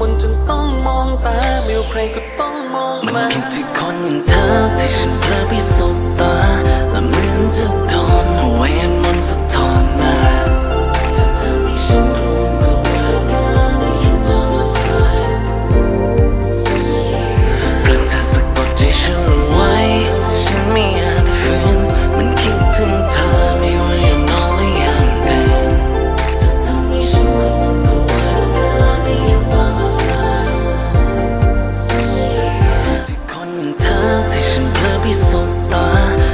มนจนต้องมองตาไม่ว่าใครก็ต้องมองมันมาผิดที่คนอย่างเธอที่ฉัน me soltar.